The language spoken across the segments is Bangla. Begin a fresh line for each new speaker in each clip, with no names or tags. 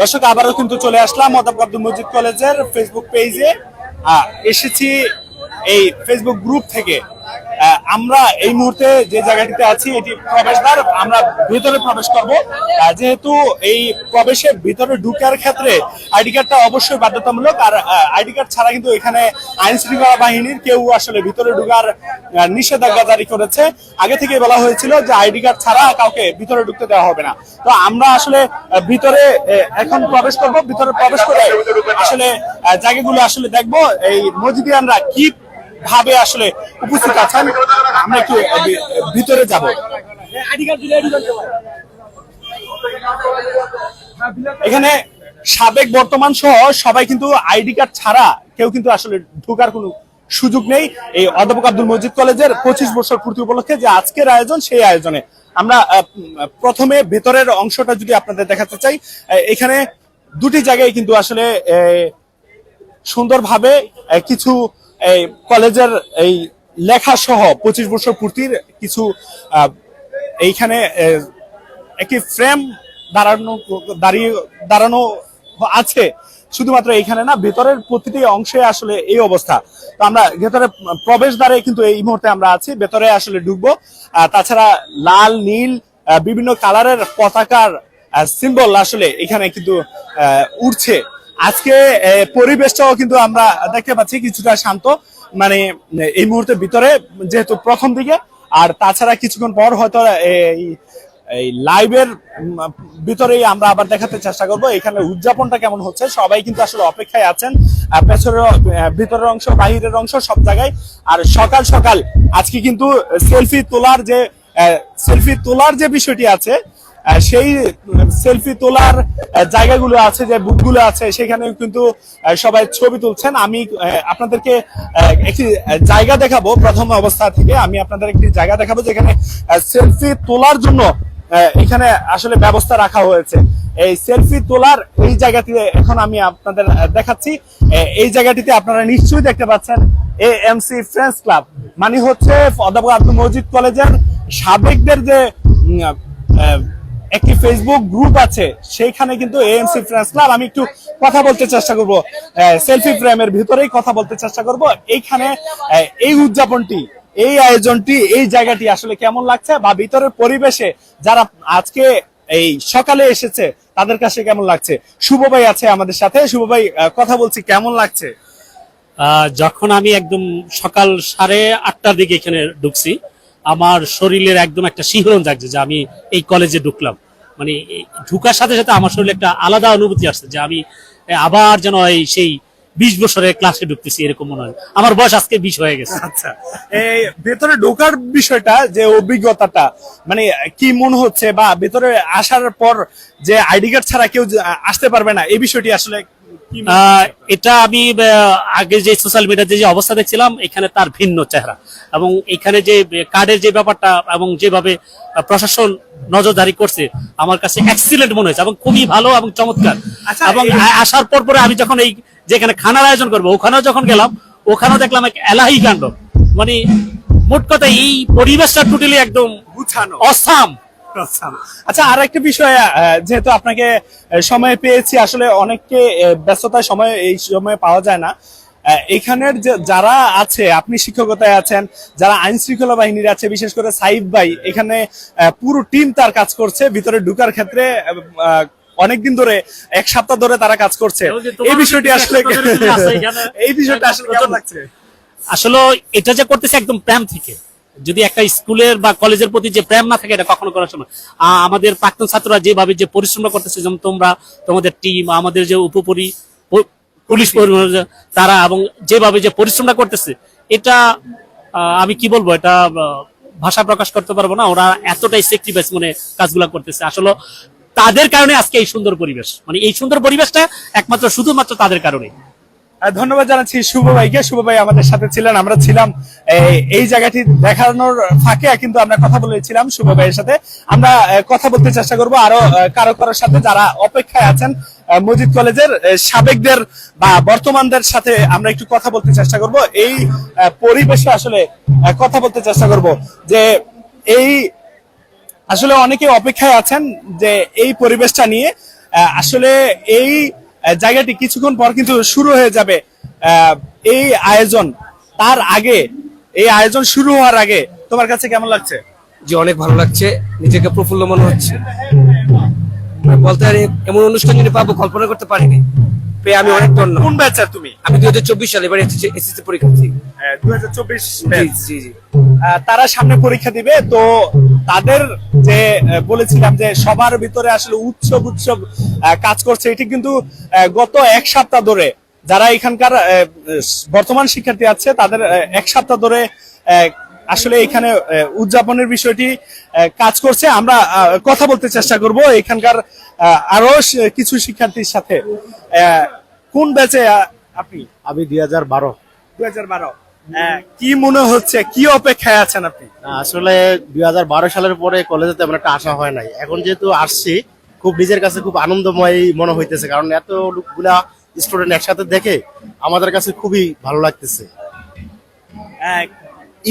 দর্শক, আবারও কিন্তু চলে আসলাম অধ্যাপক আব্দুল মজিদ কলেজের ফেসবুক পেজে এসেছি এই ফেসবুক গ্রুপ থেকে। আমরা এই মুহূর্তে যে জায়গাটিতে আছি, এটি প্রবেশদ্বার, আমরা ভিতরে প্রবেশ করব। যেহেতু এই প্রবেশের ভিতরে ঢুকার ক্ষেত্রে আইডি কার্ডটা অবশ্যই বাধ্যতামূলক, আর আইডি কার্ড ছাড়া কিন্তু এখানে আইন শৃঙ্খলা বাহিনীর কেউ আসলে ভিতরে ঢুকার নিষেধাজ্ঞা জারি করেছে। আগে থেকে বলা হয়েছিল যে আইডি কার্ড ছাড়া কাউকে ভিতরে ঢুকতে দেওয়া হবে না। তো আমরা আসলে ভিতরে এখন প্রবেশ করব, ভিতরে প্রবেশ করে আসলে জায়গাগুলো আসলে দেখব। এই মজিদিয়ানরা কি ভাবে আসলে উপস্থিত আছেন, আমরা একটু ভিতরে যাব। এখানে সাবেক বর্তমান সহ সবাই কিন্তু আইডি কার্ড ছাড়া কেউ কিন্তু আসলে ঢোকার কোনো সুযোগ নেই। এই অধ্যাপক আব্দুল মজিদ কলেজের পঁচিশ বছর পূর্তি উপলক্ষে যে আজকের আয়োজন, সেই আয়োজনে আমরা প্রথমে ভেতরের অংশটা যদি আপনাদের দেখাতে চাই এখানে দুটি জায়গায় কিন্তু আসলে সুন্দরভাবে কিছু এই কলেজের এই লেখা সহ পঁচিশ বছর পূর্তির কিছু এইখানে একটি ফ্রেম দাঁড়ানো, দাঁড়িয়ে, দাঁড়ানো আছে। শুধুমাত্র এইখানে না, ভেতরের প্রতিটি অংশে আসলে এই অবস্থা। তো আমরা ভেতরে প্রবেশ দ্বারে কিন্তু এই মুহূর্তে আমরা আছি, ভেতরে আসলে ঢুকবো। তাছাড়া লাল, নীল বিভিন্ন কালারের পতাকার সিম্বল আসলে এখানে কিন্তু উঠছে আজকে পরিবেশটাও কিন্তু আমরা দেখতে পাচ্ছি কিছুটা শান্ত। মানে এই মুহূর্তে ভিতরে, যেহেতু প্রথম দিকে, আর তাছাড়া কিছুক্ষণ পর হয়তো এই এই লাইভের ভিতরেই আমরা আবার দেখাতে চেষ্টা করব। এখানে উদযাপনটা কেমন হচ্ছে? সবাই কিন্তু আসলে অপেক্ষায় আছেন। পেছনের ভিতরের অংশ, বাহিরের অংশ সব জায়গায়। আর সকাল সকাল আজকে কিন্তু সেলফি তোলার যে সেলফি তোলার যে বিষয়টি আছে সেই সেলফি তোলার জায়গাগুলো আছে, যে বুথগুলো আছে সেখানে কিন্তু সবাই ছবি তুলছেন। আমি আপনাদেরকে একটি জায়গা দেখাবো প্রথম অবস্থা থেকে। আমি আপনাদের একটি জায়গা দেখাবো যেখানে সেলফি তোলার জন্য এখানে আসলে ব্যবস্থা রাখা হয়েছে। এই সেলফি তোলার এই জায়গাটিতে এখন আমি আপনাদের দেখাচ্ছি। এই জায়গাটিতে আপনারা নিশ্চয়ই দেখতে পাচ্ছেন A M C friends club মানে হচ্ছে অধ্যাপক আব্দুল মজিদ কলেজের সাবেকদের যে একটি ফেসবুক গ্রুপ আছে, সেইখানে কিন্তু এএমসি ফ্রেন্ডস ক্লাব আমি একটু কথা বলতে চেষ্টা করব সেলফি ফ্রেমের ভিতরেই কথা বলতে চেষ্টা করব। এইখানে এই উদযাপনটি, এই আয়োজনটি, এই জায়গাটি আসলে কেমন লাগছে বা ভিতরের পরিবেশে যারা আজকে এই সকালে এসেছে, তাদের কাছে কেমন লাগছে? শুভ ভাই আছে আমাদের সাথে। শুভ ভাই কথা বলছি, কেমন লাগছে?
যখন আমি একদম সকাল সাড়ে আটটার দিকে এখানে ঢুকছি আমার শরীরের একদম একটা শিহরণ জাগছে যে আমি এই কলেজে ঢুকলাম মানে ঢুকার সাথে সাথে আমার শরীরে একটা আলাদা অনুভূতি আসছে যে আমি আবার যেন এই সেই বিশ বছরের ক্লাসে ঢুকতেছি এরকম মনে হয় আমার বয়স আজকে বিশ হয়ে গেছে
আচ্ছা এই ভেতরে ঢোকার বিষয়টা যে অভিজ্ঞতাটা মানে কি মনে হচ্ছে বা ভেতরে আসার পর যে আইডি কার্ড ছাড়া কেউ আসতে পারবে না, এই বিষয়টি আসলে?
এটা আমি আগে যে সোশ্যাল মিডিয়াতে যে অবস্থা দেখছিলাম এখানে তার ভিন্ন চেহারা। এবং এখানে যে কার্ডের যে ব্যাপারটা এবং যেভাবে প্রশাসন নজরদারি করছে আমার কাছে এক্সিলেন্ট মনে হয়েছে এবং খুবই ভালো এবং চমৎকার।
আচ্ছা,
এবং আসার পর পরে আমি যখন এই যেখানে খানার আয়োজন করব ওখানেও যখন গেলাম ওখানেও দেখলাম এক এলাহি কাণ্ড। মানে মোট কথা এই পরিবেশটা টোটালি একদম
গুছানো। আচ্ছা। আচ্ছা আর একটা বিষয় আহ, যেহেতু আপনাকে সময় পেয়েছি আসলে অনেককে আহ, ব্যস্ততার সময় এই সময় পাওয়া যায় না আহ, এখানের যে যারা আছে আপনি শিক্ষকতায় আছেন যারা আইন শৃঙ্খলা বাহিনীর আছে বিশেষ করে সাইফ ভাই এখানে আহ, পুরো টিম তার কাজ করছে ভিতরে ঢুকার ক্ষেত্রে আহ, অনেকদিন ধরে এক সপ্তাহ ধরে তারা কাজ করছে এই বিষয়টি আসলে। এই বিষয়টা আসলে কেমন লাগছে
আসলে এটা যে করতেছে একদম প্রেম থেকে যদি একটা স্কুলের বা কলেজের প্রতি যে প্রেম না থাকে এটা কখনো করার সময় আমাদের প্রাক্তন ছাত্ররা যেভাবে যে পরিশ্রম করতেছে যেমন তোমরা তোমাদের টিম আমাদের যে উপপরি পুলিশ তারা এবং যেভাবে যে পরিশ্রমটা করতেছে এটা আমি কি বলব এটা ভাষা প্রকাশ করতে পারব না। ওরা এতটাই সেক্রিফাইস মানে কাজগুলা করতেছে। আসলে তাদের কারণে আজকে এই সুন্দর পরিবেশ। মানে এই সুন্দর পরিবেশটা একমাত্র শুধুমাত্র তাদের কারণে
ধন্যবাদ জানাচ্ছি শুভ ভাইকে শুভ ভাই আমাদের সাথে ছিলেন? আমরা ছিলাম এই- জায়গাটি দেখানোর ফাঁকে কিন্তু আমরা কথা বলেছিলাম শুভ ভাইয়ের সাথে। আমরা কথা বলতে চেষ্টা করব আরও কারও কারোর সাথে যারা অপেক্ষায় আছেন মজিদ কলেজের সাবেকদের বা বর্তমানদের সাথে আমরা একটু কথা বলতে চেষ্টা করব। এই পরিবেশে আসলে কথা বলতে চেষ্টা করব যে এই, আসলে অনেকে অপেক্ষায় আছেন যে এই পরিবেশটা নিয়ে আসলে এই জায়গাটি কিছুক্ষণ পর কিন্তু শুরু হয়ে যাবে। এই আয়োজন তার আগে এই আয়োজন শুরু হওয়ার আগে তোমার কাছে কেমন লাগছে?
যে অনেক ভালো লাগছে। নিজেকে প্রফুল্ল মনে হচ্ছে। মানে বলতে পারি এমন অনুষ্ঠান যদি পাবো কল্পনা করতে পারিনি। পেয়ে আমি অনেক ধন্য।
কোন ব্যাচের তুমি?
আমি দুই হাজার চব্বিশ সালে এবার এসএসসি পরীক্ষার্থী
দুই হাজার চব্বিশ
জি জি
তারা সামনে পরীক্ষা দিবে তো তাদের যে বলেছিলাম যে সবার ভিতরে আসলে উৎসব উৎসব কাজ করছে এটি কিন্তু গত এক সপ্তাহ ধরে যারা এখানকার বর্তমান শিক্ষার্থী আছে তাদের এক সপ্তাহ ধরে আসলে এখানে উদযাপনের বিষয়টি কাজ করছে। আমরা কথা বলতে চেষ্টা করব এখানকার আরও কিছু শিক্ষার্থীর সাথে। আহ, কোন ব্যাচে আপনি?
আমি দুই হাজার বারো।
দুই হাজার বারো। কি মনে হচ্ছে? কি অপেক্ষায় আছেন আপনি?
আসলে দুই হাজার বারো সালের পরে কলেজে তেমন একটা আশা হয় নাই। এখন যেহেতু আসছি খুব নিজের কাছে খুব আনন্দময় মনে হইতেছে কারণ এত লোকগুলা স্টুডেন্ট একসাথে দেখে আমাদের কাছে খুবই ভালো লাগতেছে।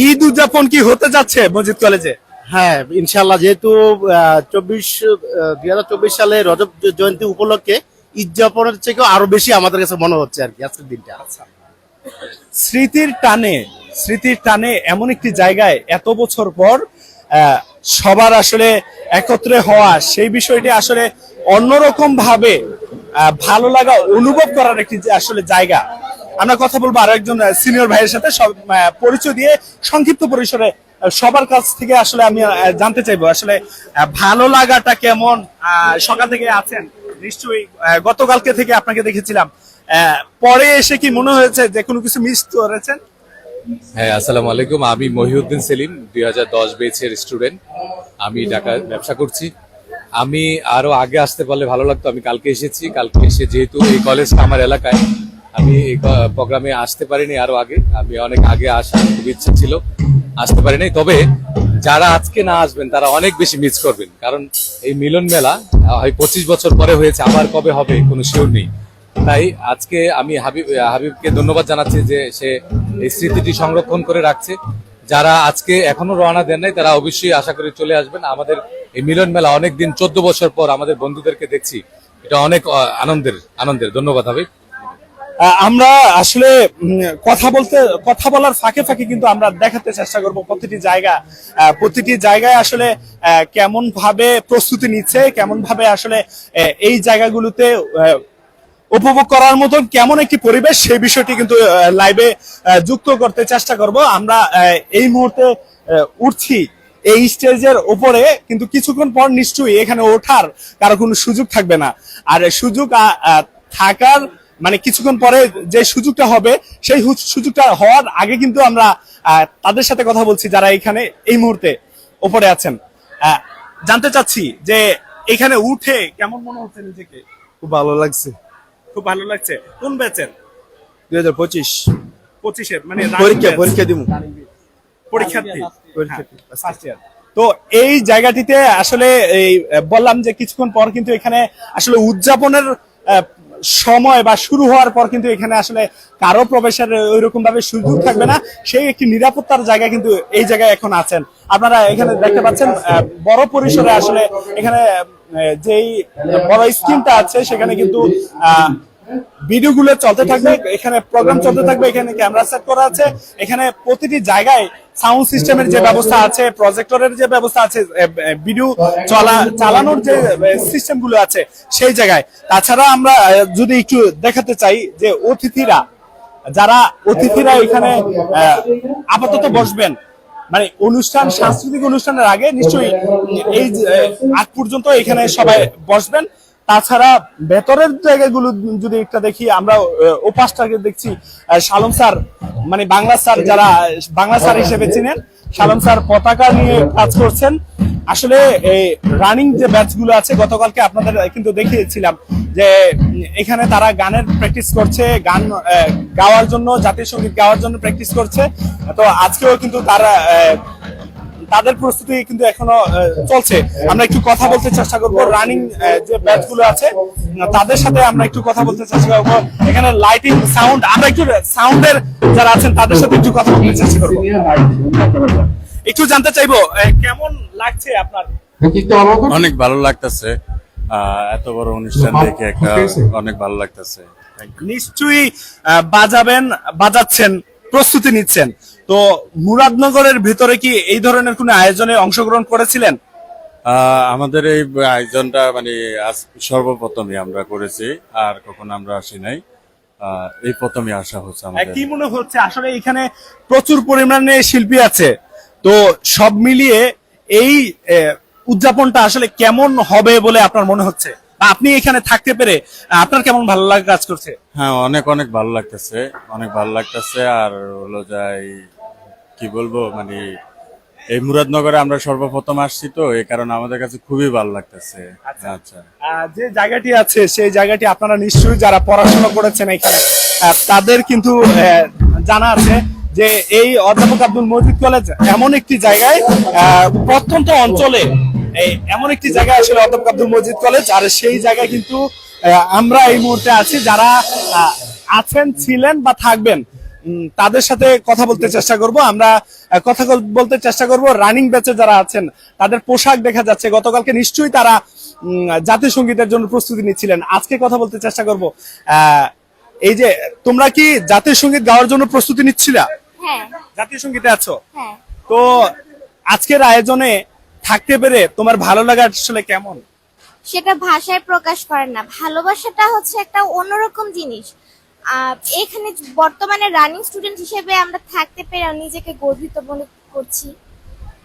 ঈদ উদযাপন কি হতে যাচ্ছে মসজিদ কলেজে
হ্যাঁ ইনশাল্লাহ যেহেতু চব্বিশ দুই হাজার চব্বিশ সালে রজব জয়ন্তী উপলক্ষে ঈদ উদযাপনের থেকেও আরও বেশি আমাদের কাছে মনে হচ্ছে আর কি আজকের দিনটা।
স্মৃতির টানে স্মৃতির টানে এমন একটি জায়গায় এত বছর পর সবার আসলে একত্রে হওয়া, সেই বিষয়টি আসলে অন্যরকম ভাবে ভালো লাগা অনুভব করার একটি আসলে জায়গা। আমরা কথা বলব আরও একজন সিনিয়র ভাইয়ের সাথে পরিচয় দিয়ে সংক্ষিপ্ত পরিসরে সবার কাছ থেকে আসলে আমি জানতে চাইব আসলে ভালো লাগাটা কেমন? সকাল থেকে আছেন, নিশ্চয়ই গতকালকে থেকে আপনাকে দেখেছিলাম। পরে এসে কি মনে হয়েছে যে কোনো কিছু মিস করেছেন?
হ্যাঁ আসসালামু আলাইকুম। আমি মহিউদ্দিন সেলিম, দুই হাজার দশ বেচের স্টুডেন্ট আমি ঢাকায় ব্যবসা করছি। আমি আরও আগে আসতে পারলে ভালো লাগতো। আমি কালকে এসেছি। কালকে এসে যেহেতু এই কলেজটা আমার এলাকায়, আমি এই প্রোগ্রামে আসতে পারিনি আরও আগে। আমি অনেক আগে আসার খুব ইচ্ছা ছিল। আসতে পারিনি। তবে যারা আজকে না আসবেন, তারা অনেক বেশি মিস করবেন। কারণ এই মিলন মেলা, হয় পঁচিশ বছর পরে হয়েছে। আবার কবে হবে, কোনো শিওর নেই। তাই আজকে আমি হাবিব হাবিবকে ধন্যবাদ জানাচ্ছি যে সে এই স্মৃতিটি সংরক্ষণ করে রাখছে। যারা আজকে এখনও রওনা দেন নাই, তারা অবশ্যই আশা করি চলে আসবেন। আমাদের এই মিলন মেলা অনেক দিন চোদ্দ বছর পর আমাদের বন্ধুদেরকে দেখছি। এটা অনেক আনন্দের আনন্দের। ধন্যবাদ হাবিব।
আমরা আসলে কথা বলতে, কথা বলার ফাঁকে ফাঁকে কিন্তু আমরা দেখাতে চেষ্টা করব প্রতিটি জায়গা। প্রতিটি জায়গায় আসলে কেমন ভাবে প্রস্তুতি নিচ্ছে কেমন ভাবে আসলে এই জায়গাগুলোতে উপভোগ করার মতন কেমন একটি পরিবেশ, সেই বিষয়টি কিন্তু লাইভে যুক্ত করতে চেষ্টা করব। আমরা এই মুহূর্তে উঠছি এই স্টেজের উপরে, কিন্তু কিছুক্ষণ পর নিশ্চয়ই এখানে ওঠার কারও কোনো সুযোগ থাকবে না। আর সুযোগ থাকার মানে কিছুক্ষণ পরে যে সুযোগটা হবে, সেই সুযোগটা হওয়ার আগে কিন্তু আমরা তাদের সাথে কথা বলছি যারা এখানে এই মুহূর্তে ওপরে আছেন। জানতে চাচ্ছি যে এখানে উঠে কেমন মনে হচ্ছে নিজেকে?
খুব ভালো লাগছে।
খুব ভালো লাগছে। কোন ব্যাচের
দুই হাজার পঁচিশ।
পঁচিশের মানে
পরীক্ষা পরীক্ষা দিব।
পরীক্ষার্থী। তো এই জায়গাটিতে আসলে এই বললাম যে কিছুক্ষণ পর কিন্তু এখানে আসলে উদযাপনের সময় বা শুরু হওয়ার পর কিন্তু এখানে আসলে কারও প্রবেশের ওইরকম ভাবে সুযোগ থাকবে না। সেই একটি নিরাপত্তার জায়গা কিন্তু এই জায়গায় এখন আছেন। আপনারা এখানে দেখতে পাচ্ছেন বড় পরিসরে আসলে এখানে যেই বড় স্ক্রিনটা আছে সেখানে কিন্তু আহ, ভিডিও গুলো চলতে থাকবে এখানে প্রোগ্রাম চলতে থাকবে এখানে ক্যামেরা সেট করা আছে এখানে প্রতিটি জায়গায় সাউন্ড সিস্টেমের যে ব্যবস্থা আছে প্রজেক্টরের যে ব্যবস্থা আছে ভিডিও চলা চালানোর যে সিস্টেমগুলো আছে সেই জায়গায়। তাছাড়া আমরা যদি একটু দেখাতে চাই যে অতিথিরা যারা অতিথিরা এখানে আপাতত বসবেন মানে অনুষ্ঠান, সাংস্কৃতিক অনুষ্ঠানের আগে নিশ্চয়ই এই আগ পর্যন্ত এখানে সবাই বসবেন। তাছাড়া ভেতরের জায়গাগুলো যদি একটা দেখি আমরা ওপাশটাকে দেখছি শালম স্যার মানে বাংলা স্যার যারা, বাংলা স্যার হিসেবে চিনেন, শালম স্যার পতাকা নিয়ে কাজ করছেন। আসলে এই রানিং যে ব্যাচগুলো আছে, গতকালকে আপনাদের কিন্তু দেখিয়েছিলাম। যে এখানে তারা গানের প্র্যাকটিস করছে গান গাওয়ার জন্য জাতীয় সংগীত গাওয়ার জন্য প্র্যাকটিস করছে। তো আজকেও কিন্তু তারা তাদের প্রস্তুতি কিন্তু এখনও চলছে। আমরা একটু কথা বলতে চেষ্টা করব। রানিং যে ব্যাচগুলো আছে তাদের সাথে আমরা একটু কথা বলতে চেষ্টা করব। এখানে লাইটিং সাউন্ড আমরা একটু সাউন্ডের যারা আছেন তাদের সাথে একটু কথা বলতে চেষ্টা করব। একটু জানতে চাইব আহ, কেমন লাগছে আপনার?
অনেক ভালো লাগতেছে। এত বড় অনুষ্ঠান দেখে একটা অনেক ভালো লাগতেছে।
নিশ্চয়ই আহ, বাজাবেন বাজাচ্ছেন প্রস্তুতি নিচ্ছেন। তো মুরাদনগরের ভিতরে কি এই ধরনের কোনো আয়োজনে অংশগ্রহণ করেছিলেন?
আহ, আমাদের এই আয়োজনটা মানে আজ সর্বপ্রথমই আমরা করেছি আর কখনো আমরা আসি নাই। আহ, এই প্রথমই আসা হচ্ছে আমাদের।
কি মনে হচ্ছে? আসলে এখানে প্রচুর পরিমাণে শিল্পী আছে। তো সব মিলিয়ে এই আহ, উদযাপনটা আসলে কেমন হবে বলে আপনার মনে হচ্ছে? আপনি এখানে থাকতে পেরে আপনার কেমন ভালো লাগা কাজ করছে?
হ্যাঁ অনেক অনেক ভালো লাগতেছে। অনেক ভালো লাগতেছে। আর হলো যাই কি বলব মানে এই মুরাদনগরে আমরা সর্বপ্রথম আসছি তো এই কারণে আমাদের কাছে খুবই ভালো লাগতেছে। আচ্ছা।
আহ, যে জায়গাটি আছে সেই জায়গাটি আপনারা নিশ্চয়ই যারা পড়াশোনা করেছেন এখানে তাদের কিন্তু জানা আছে যে এই অধ্যাপক আব্দুল মজিদ কলেজ এমন একটি জায়গায় প্রত্যন্ত অঞ্চলে এমন একটি জায়গায় আসলে অধ্যাপক আব্দুল মজিদ কলেজ আর সেই জায়গায় কিন্তু আমরা এই মুহূর্তে আছি। যারা আছেন ছিলেন বা থাকবেন তাদের সাথে কথা বলতে চেষ্টা করব। আমরা কথা বল- বলতে চেষ্টা করব রানিং ব্যাচে যারা আছেন তাদের পোশাক দেখা যাচ্ছে। গতকালকে নিশ্চয়ই তারা জাতীয় সঙ্গীতের জন্য প্রস্তুতি নিচ্ছিলেন। আজকে কথা বলতে চেষ্টা করব। আহ, এই যে তোমরা কি জাতীয় সংগীত গাওয়ার জন্য প্রস্তুতি নিচ্ছিলা?
হ্যাঁ।
জাতীয় সঙ্গীতে আছো?
হ্যাঁ।
তো আজকের আয়োজনে থাকতে পেরে তোমার ভালো লাগা আসলে কেমন?
সেটা ভাষায় প্রকাশ করে না। ভালোবাসাটা হচ্ছে একটা অন্যরকম জিনিস। এখানে বর্তমানে রানিং স্টুডেন্ট হিসেবে আমরা থাকতে পেরে নিজেকে গর্বিত মনে করছি।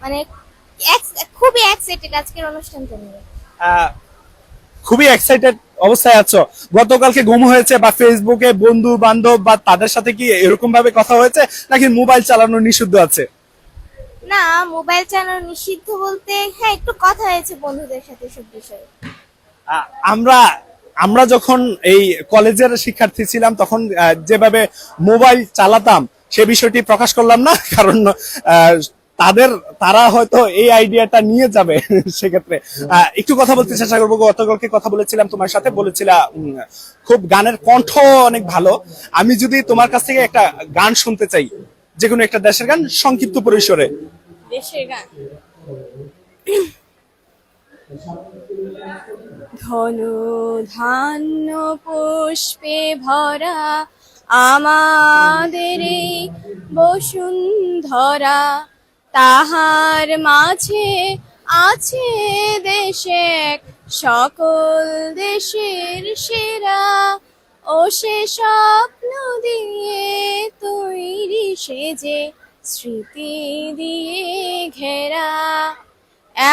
মানে খুবই এক্সাইটেড আজকের অনুষ্ঠানটা নিয়ে।
খুবই এক্সাইটেড অবস্থায় আছো। গতকালকে ঘুম হয়েছে বা ফেসবুকে বন্ধু বান্ধব বা তাদের সাথে কি এরকম ভাবে কথা হয়েছে নাকি মোবাইল চালানো নিষিদ্ধ আছে?
না মোবাইল চালানো নিষিদ্ধ বলতে হ্যাঁ একটু কথা হয়েছে বন্ধুদের সাথে সব বিষয়ে।
আমরা আমরা যখন এই কলেজের শিক্ষার্থী ছিলাম তখন যেভাবে মোবাইল চালাতাম সে বিষয়টি প্রকাশ করলাম না কারণ তাদের তারা হয়তো এই আইডিয়াটা নিয়ে যাবে সেক্ষেত্রে। একটু কথা বলতে চেষ্টা করব গতকালকে কথা বলেছিলাম তোমার সাথে বলেছিলা উম, খুব গানের কণ্ঠ অনেক ভালো। আমি যদি তোমার কাছ থেকে একটা গান শুনতে চাই যে কোনো একটা দেশের গান সংক্ষিপ্ত পরিসরে।
দেশের গান। ধন ধান্য পুষ্পে ভরা আমাদের এই বসুন্ধরা। তাহার মাঝে আছে দেশে সকল দেশের সেরা। ও সে স্বপ্ন দিয়ে তৈরি সেজে, স্মৃতি দিয়ে ঘেরা।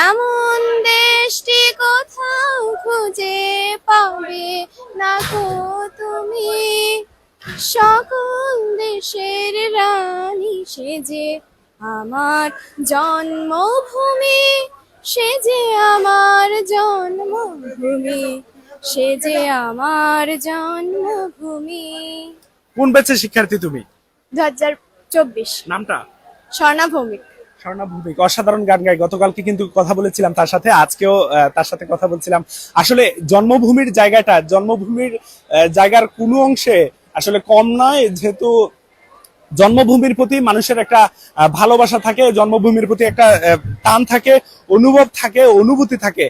এমন দেশটি কোথাও খুঁজে পাবে না গো তুমি। সকল দেশের রানী সেজে, আমার জন্মভূমি সে যে আমার জন্মভূমি। সে যে আমার জন্মভূমি।
কোন ব্যাচের শিক্ষার্থী তুমি?
দু হাজার চব্বিশ।
নামটা?
স্বর্ণা ভৌমিক
স্বর্ণা ভৌমিক অসাধারণ গান গায়। গতকালকে কিন্তু কথা বলেছিলাম তার সাথে আজকেও তার সাথে কথা বলছিলাম। আসলে জন্মভূমির জায়গাটা জন্মভূমির জায়গার কোনো অংশে আসলে কম নয় যেহেতু জন্মভূমির প্রতি মানুষের একটা ভালোবাসা থাকে জন্মভূমির প্রতি একটা টান থাকে অনুভব থাকে অনুভূতি থাকে।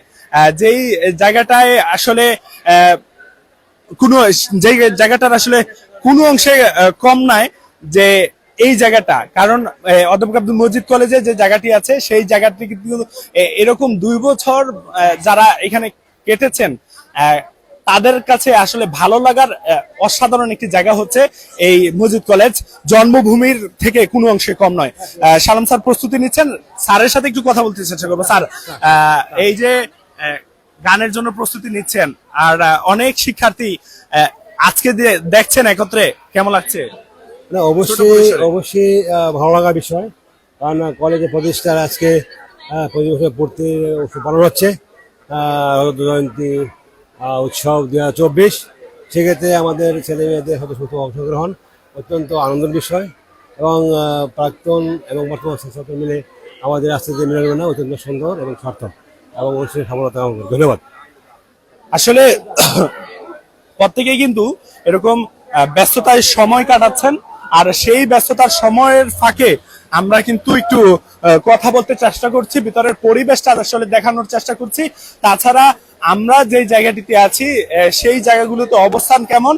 যেই জায়গাটায় আসলে কোনো যে জায়গাটার আসলে কোনো অংশে কম নাই যে এই জায়গাটা। কারণ অধ্যাপক আব্দুল মজিদ কলেজে যে জায়গাটি আছে, সেই জায়গাটি কিন্তু এরকম দুই বছর যারা এখানে কেটেছেন তাদের কাছে আসলে ভালো লাগার অসাধারণ একটি জায়গা হচ্ছে এই মজিদ কলেজ। জন্মভূমির থেকে কোনো অংশে কম নয়। সালাম স্যার প্রস্তুতি নিচ্ছেন। স্যারের সাথে একটু কথা বলতে চেষ্টা করব। স্যার এই যে গানের জন্য প্রস্তুতি নিচ্ছেন। আর অনেক শিক্ষার্থী আজকে দেখছেন একত্রে। কেমন লাগছে?
না অবশ্যই অবশ্যই ভালো লাগার বিষয়। কারণ কলেজে প্রতিষ্ঠার আজকে আহ, পঁচিশ বছর পূর্তি উৎসব পালন হচ্ছে। জয়ন্তী উৎসব দু হাজার চব্বিশ। সেক্ষেত্রে আমাদের ছেলে মেয়েদের সদস্য অংশগ্রহণ অত্যন্ত আনন্দের বিষয়। এবং প্রাক্তন এবং বর্তমান ছাত্র মিলে আমাদের আস্তে আস্তে মিলন অত্যন্ত সুন্দর এবং সার্থক। এবং কামনা করি। ধন্যবাদ।
আসলে প্রত্যেকেই কিন্তু এরকম ব্যস্ততায় সময় কাটাচ্ছেন, আর সেই ব্যস্ততার সময়ের ফাঁকে আমরা কিন্তু একটু কথা বলতে চেষ্টা করছি, ভিতরের পরিবেশটা আসলে দেখানোর চেষ্টা করছি। তাছাড়া আমরা যে জায়গাটিতে আছি সেই জায়গাগুলোতে অবস্থান কেমন?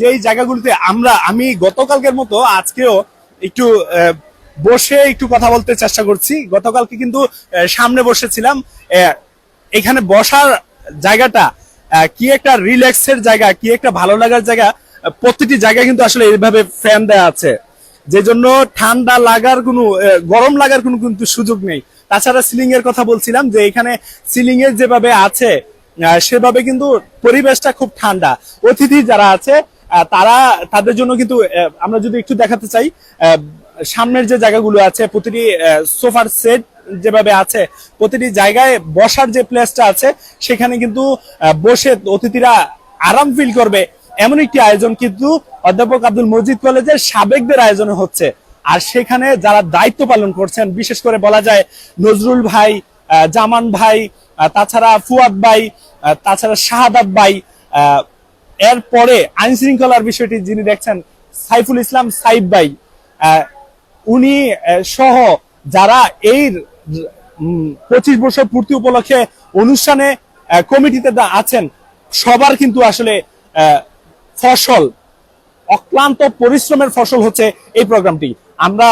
যেই জায়গাগুলোতে আমরা, আমি গতকালকের মতো আজকেও একটু বসে একটু কথা বলতে চেষ্টা করছি। গতকালকে কিন্তু সামনে বসেছিলাম। এখানে বসার জায়গাটা কি একটা রিল্যাক্সের জায়গা, কি একটা ভালো লাগার জায়গা, প্রতিটি জায়গায় কিন্তু আসলে এইভাবে ফ্যান দেওয়া আছে। যে জন্য ঠান্ডা লাগার কোনো গরম লাগার কোনো কিন্তু সুযোগ নেই। তাছাড়া সিলিং এর কথা বলছিলাম যে এখানে সিলিং এর যেভাবে আছে সেভাবে কিন্তু পরিবেশটা খুব ঠান্ডা। অতিথি যারা আছে তারা, তাদের জন্য কিন্তু আমরা যদি একটু দেখাতে চাই সামনের যে জায়গাগুলো আছে, প্রতিটি সোফার সেট যেভাবে আছে, প্রতিটি জায়গায় বসার যে প্লেসটা আছে, সেখানে কিন্তু বসে অতিথিরা আরাম ফিল করবে। এমন একটি আয়োজন কিন্তু অধ্যাপক আব্দুল মজিদ কলেজের সাবেকদের আয়োজনে হচ্ছে। আর সেখানে যারা দায়িত্ব পালন করছেন, বিশেষ করে বলা যায় নজরুল ভাই জামান ভাই তাছাড়া ফুয়াদ ভাই তাছাড়া শাহাদাত ভাই এরপরে আইন শৃঙ্খলার বিষয়টি যিনি দেখছেন, সাইফুল ইসলাম সাইফ ভাই। উনি সহ যারা এই পঁচিশ বছর পূর্তি উপলক্ষে অনুষ্ঠানে কমিটিতে আছেন, সবার কিন্তু আসলে ফসল, অক্লান্ত পরিশ্রমের ফসল হচ্ছে এই প্রোগ্রামটি। আমরা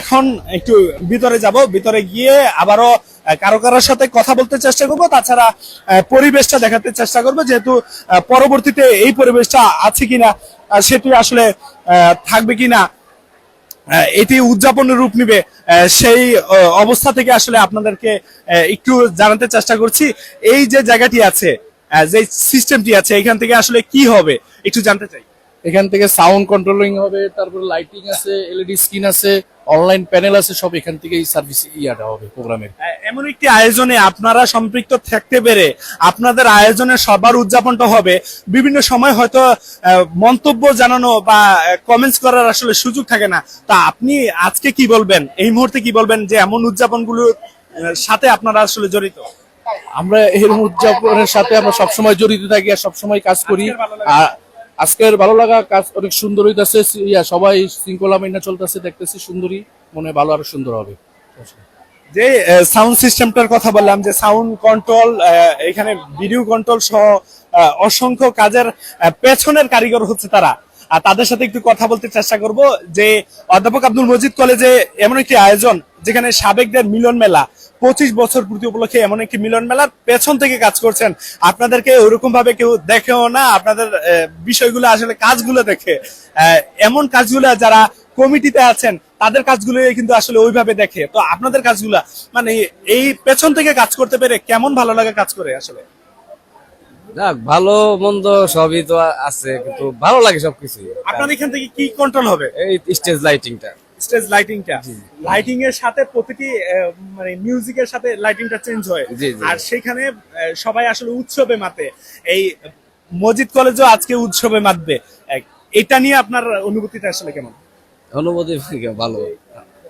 এখন একটু ভিতরে যাব, ভিতরে গিয়ে আবারও কারও কারোর সাথে কথা বলতে চেষ্টা করব, তাছাড়া পরিবেশটা দেখাতে চেষ্টা করব, যেহেতু পরবর্তীতে এই পরিবেশটা আছে কিনা সেটি আসলে থাকবে কিনা এটি উদযাপনের রূপ নিবে। সেই অবস্থা থেকে আসলে আপনাদেরকে একটু জানাতে চেষ্টা করছি। এই যে জায়গাটি আছে যে সিস্টেমটি আছে, এখান থেকে আসলে কি হবে, একটু জানতে চাই।
এখান থেকে সাউন্ড কন্ট্রোলিং হবে তারপরে লাইটিং আছে এলইডি স্ক্রিন আছে অনলাইন প্যানেল আছে সব এখান থেকেই সার্ভিস ইয়াটা হবে প্রোগ্রামের
এমন একটি আয়োজনে আপনারা সম্পৃক্ত থাকতে পেরে আপনাদের আয়োজনে সবার উদযাপনটা হবে। বিভিন্ন সময় হয়তো মন্তব্য জানানো বা কমেন্টস করার আসলে সুযোগ থাকে না। তা আপনি আজকে কি বলবেন? এই মুহূর্তে কি বলবেন যে এমন উদযাপনগুলোর সাথে আপনারা আসলে জড়িত?
আমরা এর উদযাপনের সাথে আমরা সবসময় জড়িত থাকি আর সবসময় কাজ করি। আর আজকের ভালো লাগা কাজ অনেক সুন্দর হইতাছে। ইয়া, সবাই শৃঙ্খলা মাইনা চলতেছে, দেখতেছি সুন্দরী, মনে ভালো আরও সুন্দর হবে।
যে সাউন্ড সিস্টেমটার কথা বললাম, যে সাউন্ড কন্ট্রোল এখানে ভিডিও কন্ট্রোল সহ অসংখ্য কাজের পেছনের কারিগর হচ্ছে তারা। আর তাদের সাথে একটু কথা বলতে চেষ্টা করব, যে অধ্যাপক আব্দুল মজিদ কলেজে এমন একটি আয়োজন, যেখানে সাবেকদের মিলন মেলা। পঁচিশ বছর পূর্তি উপলক্ষে এমন একটি মিলন মেলার পেছন থেকে কাজ করছেন। আপনাদেরকে ওরকম ভাবে কেউ দেখেও না আপনাদের বিষয়গুলো আসলে কাজগুলো দেখে। এমন কাজগুলো যারা কমিটিতে আছেন তাদের কাজগুলো কিন্তু আসলে ওইভাবে দেখে। তো আপনাদের কাজগুলা মানে এই পেছন থেকে কাজ করতে পেরে কেমন ভালো লাগে কাজ করে আসলে?
যাক ভালো মন্দ সবই তো আছে কিন্তু ভালো লাগে সবকিছু
আপনার এখান থেকে কি কন্ট্রোল হবে?
এই স্টেজ লাইটিংটা
স্টেজ লাইটিংটা। লাইটিং এর সাথে প্রতিটি মানে মিউজিকের সাথে লাইটিংটা চেঞ্জ হয়। আর সেখানে সবাই আসলে উৎসবে মাতে। এই কলেজও আজকে উৎসবে মাতবে। এটা নিয়ে আপনার অনুভূতিটা আসলে কেমন?
অনুমতি ভালো।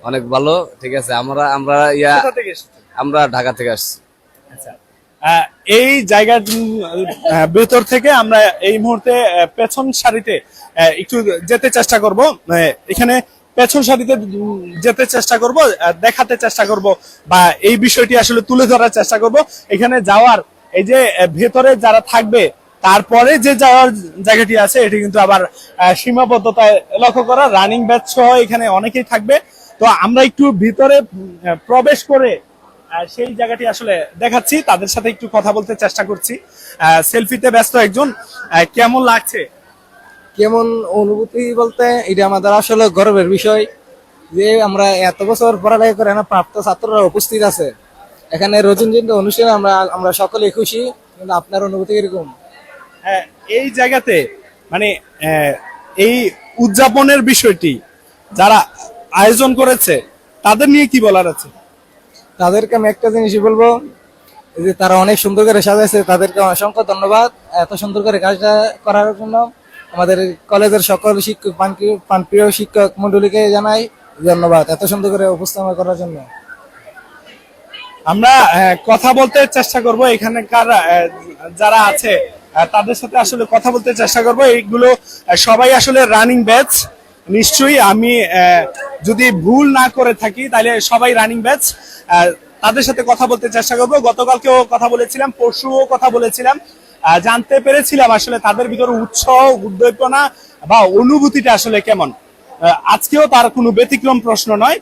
অনেক ভালো ঠিক আছে। আমরা আমরা ইয়া আমরা ঢাকা থেকে আসছি।
আচ্ছা। এই জায়গার ভেতর থেকে আমরা এই মুহূর্তে পেছন সারিতে একটু যেতে চেষ্টা করব। এখানে পেছন সারিতে যেতে চেষ্টা করব দেখাতে চেষ্টা করব বা এই বিষয়টি আসলে তুলে ধরার চেষ্টা করব। এখানে যাওয়ার, এই যে ভেতরে যারা থাকবে, তারপরে যে যাওয়ার জায়গাটি আছে, এটি কিন্তু আবার সীমাবদ্ধতায় লক্ষ্য করা। রানিং ব্যাচ সহ এখানে অনেকেই থাকবে। তো আমরা একটু ভিতরে প্রবেশ করে সেই জায়গাটি আসলে দেখাচ্ছি। তাদের সাথে একটু কথা বলতে চেষ্টা করছি। সেলফিতে ব্যস্ত একজন। কেমন লাগছে?
কেমন অনুভূতি বলতে এটা আমাদের আসলে গর্বের বিষয় যে আমরা এত বছর পড়ালেখা করে না প্রাপ্ত ছাত্ররা উপস্থিত আছে। এখানে রজনীন্দ্র অনুষ্ঠানে আমরা আমরা সকলে খুশি কিন্তু আপনার অনুভূতি কীরকম?
হ্যাঁ এই জায়গাতে মানে এই উদযাপনের বিষয়টি যারা আয়োজন করেছে তাদের নিয়ে কি বলার আছে?
তাদেরকে আমি একটা জিনিসই বলব যে তারা অনেক সুন্দর করে সাজাইছে তাদেরকে অসংখ্য ধন্যবাদ। এত সুন্দর করে কাজটা করার জন্য আমাদের কলেজের সকল শিক্ষক প্রাণপ্রিয় শিক্ষক মন্ডলীকে জানাই ধন্যবাদ এত সুন্দর করে উপস্থাপনা করার জন্য।
আমরা কথা বলতে চেষ্টা করব এখানকার যারা আছে তাদের সাথে আসলে কথা বলতে চেষ্টা করব। এইগুলো সবাই আসলে রানিং ব্যাচ নিশ্চয়ই আমি যদি ভুল না করে থাকি, তাহলে সবাই রানিং ব্যাচ তাদের সাথে কথা বলতে চেষ্টা করব। গতকালকেও কথা বলেছিলাম, পরশুও কথা বলেছিলাম। জানতে পেরেছিলাম আসলে তাদের ভিতরে উৎসাহ উদ্দীপনা বা অনুভূতিটা আসলে কেমন। আজকেও তার কোনো ব্যতিক্রম প্রশ্ন নয়।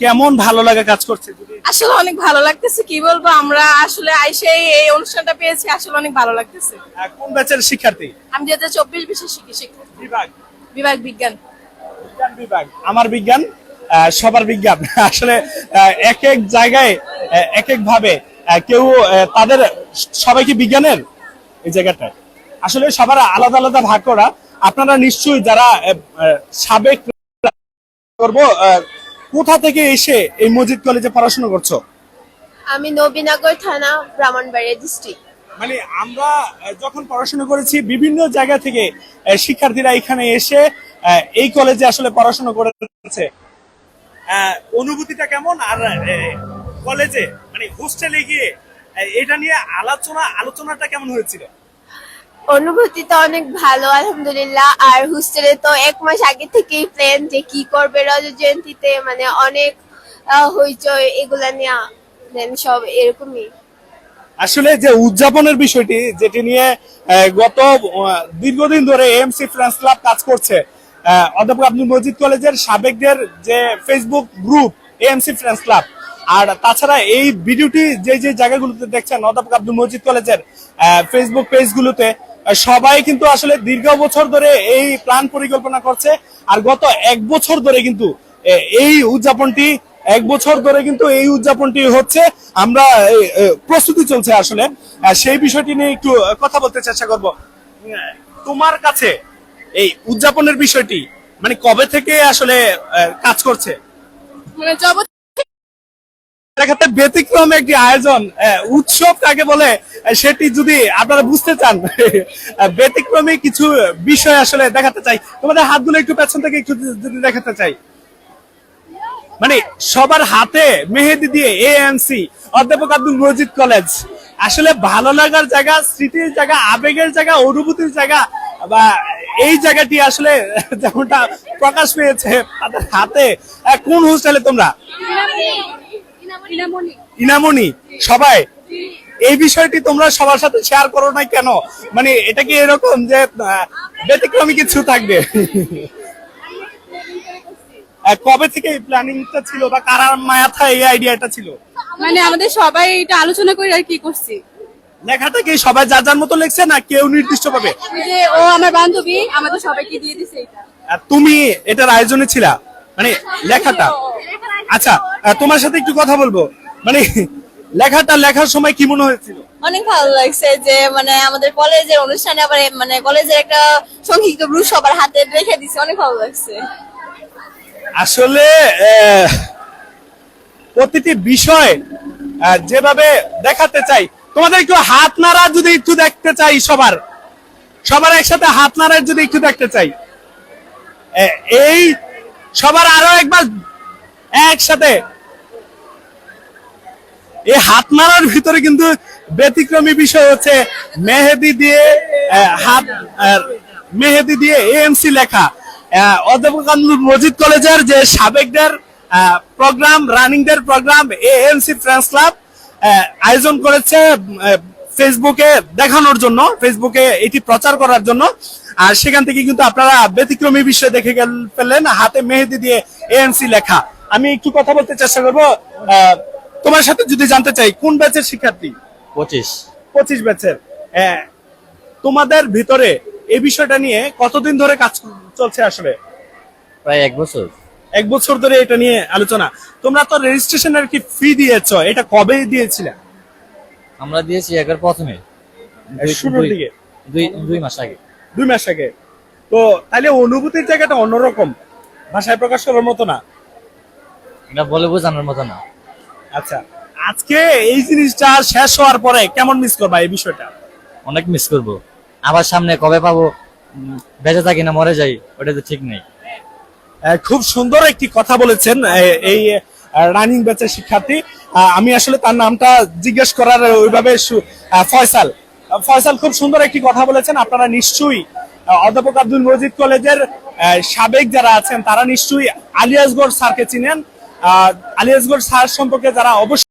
কেমন ভালো লাগে কাজ করছে
আসলে অনেক ভালো লাগতেছে কি বলব? আমরা আসলে আইসে এই অনুষ্ঠানটা পেয়েছি আসলে অনেক ভালো লাগতেছে।
কোন ব্যাচের শিক্ষার্থী?
আমি দু হাজার চব্বিশ বিশেষ শিক্ষক।
বিভাগ।
বিভাগ বিজ্ঞান।
বিজ্ঞান বিভাগ। আমার বিজ্ঞান সবার বিজ্ঞান। আসলে এক এক জায়গায় এক এক ভাবে কেউ তাদের সবাইকে বিজ্ঞানের? এই জায়গাটায়। আসলে সবার আলাদা আলাদা ভাগ করা। আপনারা নিশ্চয়ই যারা সাবেক করব কোথা থেকে এসে এই মসজিদ কলেজে পড়াশোনা করছ?
আমি নবীনগর থানা ব্রাহ্মণবাড়িয়া ডিস্ট্রিক্ট
মানে আমরা যখন পড়াশোনা করেছি বিভিন্ন জায়গা থেকে শিক্ষার্থীরা এখানে এসে এই কলেজে আসলে পড়াশোনা করেছে অনুভূতিটা কেমন? আর কলেজে মানে হোস্টেলে গিয়ে এটা নিয়ে আলোচনা আলোচনাটা কেমন হয়েছিল?
অনুভূতি তো অনেক ভালো আলহামদুলিল্লাহ। আর হোস্টেলে তো এক মাস আগে থেকেই প্ল্যান যে কি করবে রজ জয়ন্তীতে মানে অনেক হইচই এগুলা নিয়ে দেন সব এরকমই।
আসলে যে উদযাপনের বিষয়টি যেটি নিয়ে গত দীর্ঘদিন ধরে এমসি ফ্রেন্স ক্লাব কাজ করছে অধ্যাপক আব্দুল মজিদ কলেজের সাবেকদের যে Facebook group MC friends club আর তাছাড়া এই ভিডিওটি যে যে জায়গাগুলোতে দেখছেন, অধ্যাপক আব্দুল মজিদ কলেজের ফেসবুক পেজগুলোতে সবাই কিন্তু আসলে দীর্ঘ বছর ধরে এই প্ল্যান পরিকল্পনা করছে। আর গত এক বছর ধরে কিন্তু এই উদযাপনটি, এক বছর ধরে কিন্তু এই উদযাপনটি হচ্ছে। আমরা প্রস্তুতি চলছে আসলে। সেই বিষয়টি নিয়ে একটু কথা বলতে চেষ্টা করব। তোমার কাছে এই উদযাপনের বিষয়টি মানে কবে থেকে আসলে কাজ করছে?
মানে
দেখাতে ব্যতিক্রম একটি আয়োজন উৎসব কাকে বলে সেটি যদি আপনারা বুঝতে চান ব্যতিক্রমী কিছু বিষয় আসলে দেখাতে চাই। তোমাদের হাতগুলো একটু পেছন থেকে একটু যদি দেখাতে চাই। মানে সবার হাতে মেহেদি দিয়ে এএমসি অধ্যাপক আব্দুল মজিদ কলেজ। আসলে ভালো লাগার জায়গা, স্মৃতির জায়গা, আবেগের জায়গা, অনুভূতির জায়গা, বা এই জায়গাটি আসলে যেমনটা প্রকাশ পেয়েছে তাদের হাতে। কোন হোস্টেলে তোমরা? ইনামনি সবাই? এই বিষয়টি তোমরা সবার সাথে শেয়ার করো না কেন? মানে এটা কি এরকম যে ব্যতিক্রমী কিছু থাকবে? কবে থেকে এই প্ল্যানিংটা ছিল বা কারার মাথায় এই আইডিয়াটা ছিল?
মানে আমাদের সবাই এটা আলোচনা করে আর কি করছি।
লেখাটা কি সবাই যার যার মতো লিখছে না কেউ নির্দিষ্ট ভাবে?
যে ও আমার বান্ধবী আমাদের সবাইকে দিয়ে দিছে এটা।
আর তুমি এটার আয়োজনে ছিলা? মানে লেখাটা? আচ্ছা তোমার সাথে একটু কথা বলব। মানে লেখাটা লেখার সময় কি মনে হয়েছিল?
অনেক ভালো লাগছে যে মানে আমাদের কলেজের অনুষ্ঠানে আবার মানে কলেজের একটা সংক্ষিপ্ত ব্রু সবার হাতে রেখে দিছে অনেক ভালো লাগছে।
আসলে প্রতিটি বিষয় যেভাবে দেখাতে চাই তোমাদের একটু হাত নাড়া যদি একটু দেখতে চাই সবার। সবার একসাথে হাত নাড়া যদি একটু দেখতে চাই। এই সবার আরও একবার একসাথে। এই হাত নাড়ার ভিতরে কিন্তু ব্যতিক্রমী বিষয় হচ্ছে মেহেদি দিয়ে হাত মেহেদি দিয়ে এএমসি লেখা। অধ্যাপক আব্দুল মজিদ কলেজের যে সাবেকদের প্রোগ্রাম, রানিংদের প্রোগ্রাম এএমসি ফ্রেন্স ক্লাব আয়োজন করেছে ফেসবুকে দেখানোর জন্য ফেসবুকে এটি প্রচার করার জন্য। আর সেখান থেকে কিন্তু আপনারা ব্যতিক্রমী বিষয় দেখে গেল পেলেন হাতে মেহেদি দিয়ে এএমসি লেখা। আমি একটু কথা বলতে চেষ্টা করব। তোমার সাথে যদি জানতে চাই কোন ব্যাচের শিক্ষার্থী?
পঁচিশ।
পঁচিশ ব্যাচের। হ্যাঁ, তোমাদের ভিতরে এই বিষয়টা নিয়ে কতদিন ধরে কাজ চলছে আসলে?
প্রায় এক বছর।
এক বছর ধরে এটা নিয়ে আলোচনা। তোমরা তো রেজিস্ট্রেশনের কি ফি দিয়েছ? এটা কবে দিয়েছিলে?
আমরা দিয়েছি একবার প্রথমে।
শুরুর দিকে।
দুই দুই মাস আগে।
দুই মাস আগে। তো তাহলে অনুভূতির জায়গাটা অন্যরকম। ভাষায় প্রকাশ করার মতো না।
এটা বলে বোঝানোর মতো না।
আচ্ছা আজকে এই জিনিসটা শেষ হওয়ার পরে কেমন মিস করবা এই বিষয়টা?
অনেক মিস করব। আবার সামনে কবে পাবো বেঁচে থাকি না মরে যাই ওটা তো ঠিক নেই।
খুব সুন্দর একটি কথা বলেছেন এই রানিং ব্যাচের শিক্ষার্থী। আমি আসলে তার নামটা জিজ্ঞেস করার ওইভাবে ফয়সাল। ফয়সাল খুব সুন্দর একটি কথা বলেছেন আপনারা নিশ্চয়ই অধ্যাপক আব্দুল মজিদ কলেজের সাবেক যারা আছেন তারা নিশ্চয়ই আলিয়াসগড় স্যারকে চিনেন। আলিয়াসগড় সার সম্পর্কে যারা অবশ্যই